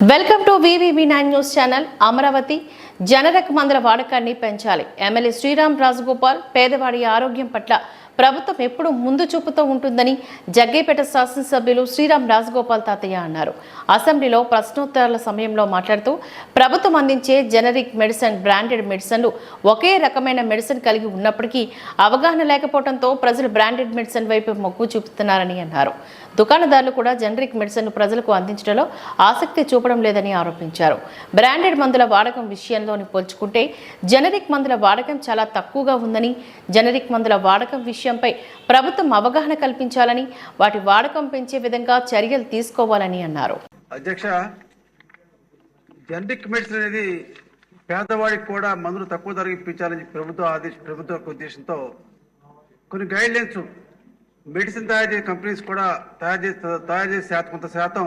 Welcome to V V V nine news channel. Amaravati జనరక మందుల వాడకాన్ని పెంచాలి. ఎమ్మెల్యే శ్రీరామ్ రాజగోపాల్ పేదవాడి ఆరోగ్యం పట్ల ప్రభుత్వం ఎప్పుడు ముందు చూపుతో ఉంటుందని జగ్గేపేట శాసనసభ్యులు శ్రీరామ్ రాజగోపాల్ తాతయ్య అన్నారు. అసెంబ్లీలో ప్రశ్నోత్తరాల సమయంలో మాట్లాడుతూ ప్రభుత్వం అందించే జనరిక్ మెడిసిన్ బ్రాండెడ్ మెడిసిన్లు ఒకే రకమైన మెడిసిన్ కలిగి ఉన్నప్పటికీ అవగాహన లేకపోవడంతో ప్రజలు బ్రాండెడ్ మెడిసిన్ వైపు మొగ్గు చూపుతున్నారని అన్నారు. దుకాణదారులు కూడా జనరిక్ మెడిసిన్ ప్రజలకు అందించడంలో ఆసక్తి చూపడం లేదని ఆరోపించారు. బ్రాండెడ్ మందుల వాడకం విషయంలోని పోల్చుకుంటే జనరిక్ మందుల వాడకం చాలా తక్కువగా ఉందని జనరిక్ మందుల వాడకం విషయం విషయంపై ప్రభుత్వం అవగాహన కల్పించాలని వాటి వాడకం పెంచే విధంగా చర్యలు తీసుకోవాలని అన్నారు. అధ్యక్ష జనరిక్ మెడిసిన్ అనేది పేదవాడికి కూడా మందులు తక్కువ ధరకు ఇప్పించాలని ప్రభుత్వ ఆదేశ ప్రభుత్వ ఉద్దేశంతో కొన్ని గైడ్ లైన్స్ మెడిసిన్ తయారు చేసే కంపెనీస్ కూడా తయారు చేసే తయారు చేసే శాతం కొంత శాతం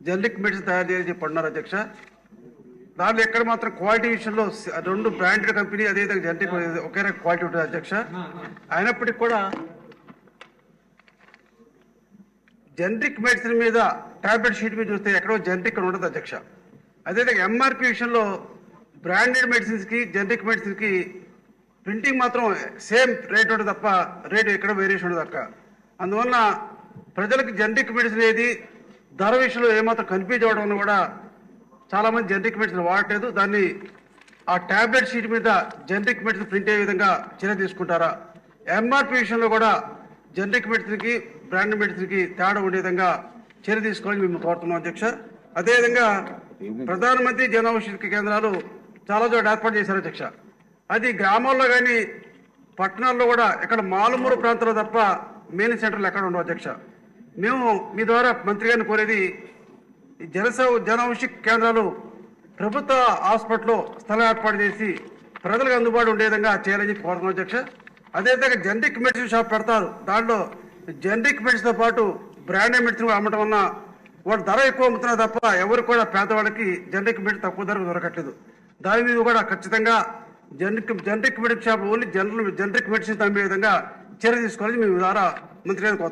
జనరిక్ మెడిసిన్ తయారు చేసి చెప్పన్నారు అధ్యక్ష. దాంట్లో ఎక్కడ మాత్రం క్వాలిటీ విషయంలో రెండు బ్రాండెడ్ కంపెనీ అదేవిధంగా జనరిక్ ఒకే రకం క్వాలిటీ ఉంటుంది అధ్యక్ష. అయినప్పటికీ కూడా జనరిక్ మెడిసిన్ మీద టాబ్లెట్ షీట్ మీద చూస్తే ఎక్కడో జనరిక్ అని ఉండదు అధ్యక్ష. అదేవిధంగా ఎంఆర్పి విషయంలో బ్రాండెడ్ మెడిసిన్స్కి జనరిక్ మెడిసిన్కి ప్రింటింగ్ మాత్రం సేమ్ రేట్ ఉంటుంది తప్ప రేట్ ఎక్కడ వేరియేషన్ ఉండదు అక్క. అందువల్ల ప్రజలకు జనరిక్ మెడిసిన్ ఏది ధర విషయంలో ఏమాత్రం కన్ఫ్యూజ్ అవ్వడం కూడా చాలా మంది జనరిక్ మెడిసిన్ వాడట్లేదు. దాన్ని ఆ ట్యాబ్లెట్ షీట్ మీద జనరిక్ మెడిసిన్ ప్రింట్ అయ్యే విధంగా చర్య తీసుకుంటారా? ఎంఆర్పి విషయంలో కూడా జనరిక్ మెడిసిన్కి బ్రాండ్ మెడిసిన్కి తేడా ఉండే విధంగా చర్య తీసుకోవాలని మేము కోరుతున్నాం అధ్యక్ష. అదేవిధంగా ప్రధానమంత్రి జన ఔషధి కేంద్రాలు చాలా చోట్ల ఏర్పాటు చేశారు అధ్యక్ష. అది గ్రామాల్లో కానీ పట్టణాల్లో కూడా ఇక్కడ మాలుమూరు ప్రాంతంలో తప్ప మెయిన్ సెంటర్లు ఎక్కడ ఉండవు అధ్యక్ష. మేము మీ ద్వారా మంత్రి గారిని కోరేది జనసౌ జన కేంద్రాలు ప్రభుత్వ హాస్పిటల్లో స్థలం ఏర్పాటు చేసి ప్రజలకు అందుబాటు ఉండే విధంగా చేయాలని చెప్పి కోరుతున్నాం అధ్యక్ష. అదేవిధంగా జెనరిక్ మెడిసిన్ షాప్ పెడతారు. దాంట్లో జెనరిక్ మెడిసిన్తో పాటు బ్రాండెడ్ మెడిసిన్ అమ్మటం వల్ల వాడు ధర ఎక్కువ అమ్ముతున్నారు తప్ప ఎవరు కూడా పేదవాళ్ళకి జెనరిక్ మెడిసిన్ తక్కువ ధరకు దొరకట్లేదు. దాని మీద కూడా ఖచ్చితంగా generic generic medicine shop only general generic medicine అమ్మే విధంగా చర్య తీసుకోవాలని మేము ద్వారా మంత్రి